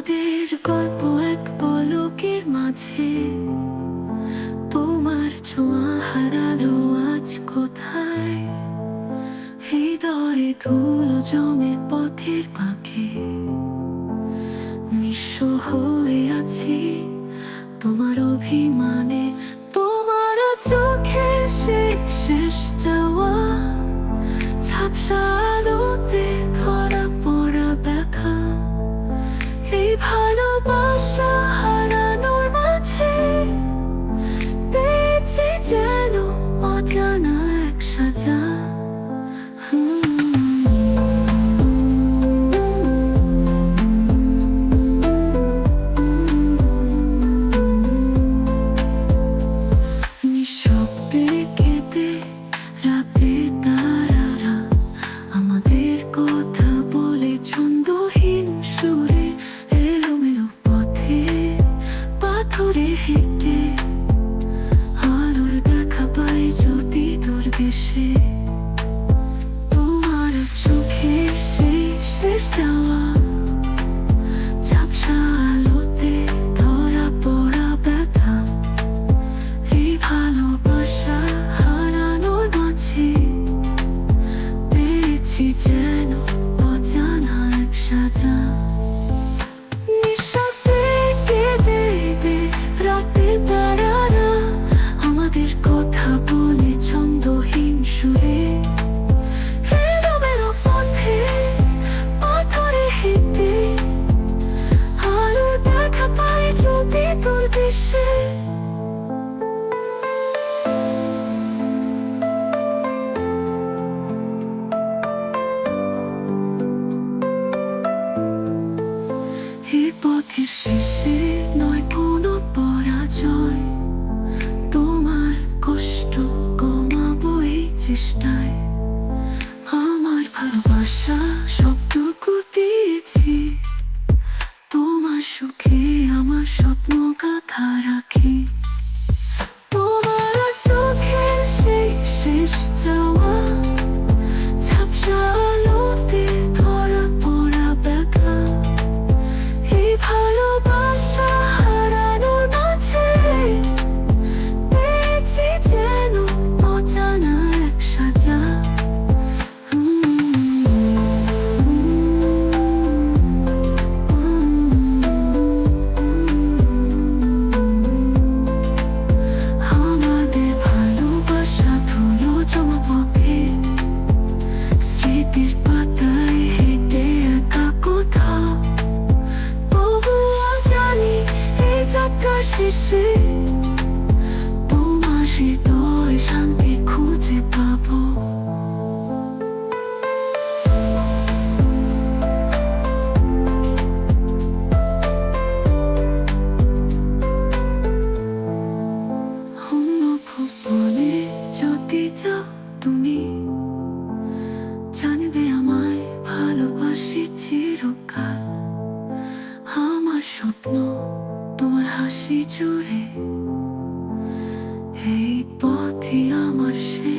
আমাদের গল্প এক পলকের মাঝে। তোমার ছোঁয়া হারালো আজ কোথায়? হৃদয়ে ধুলো জমে পথে কি যেন অজানা এক সাজা। নিঃশব্দে কেঁদে দে রাতে তারারা আমাদের কথা বলে ছন্দহীন সুরে। দেখা পাই যদি তোর দেশে If শেষে তোমার হৃদয় শান্তি খুঁজে পাবো। তুমি জানবে আমায় ভালোবাসি চিরকাল। আমার স্বপ্ন হাসি জুড়ে এই পথই আমার সে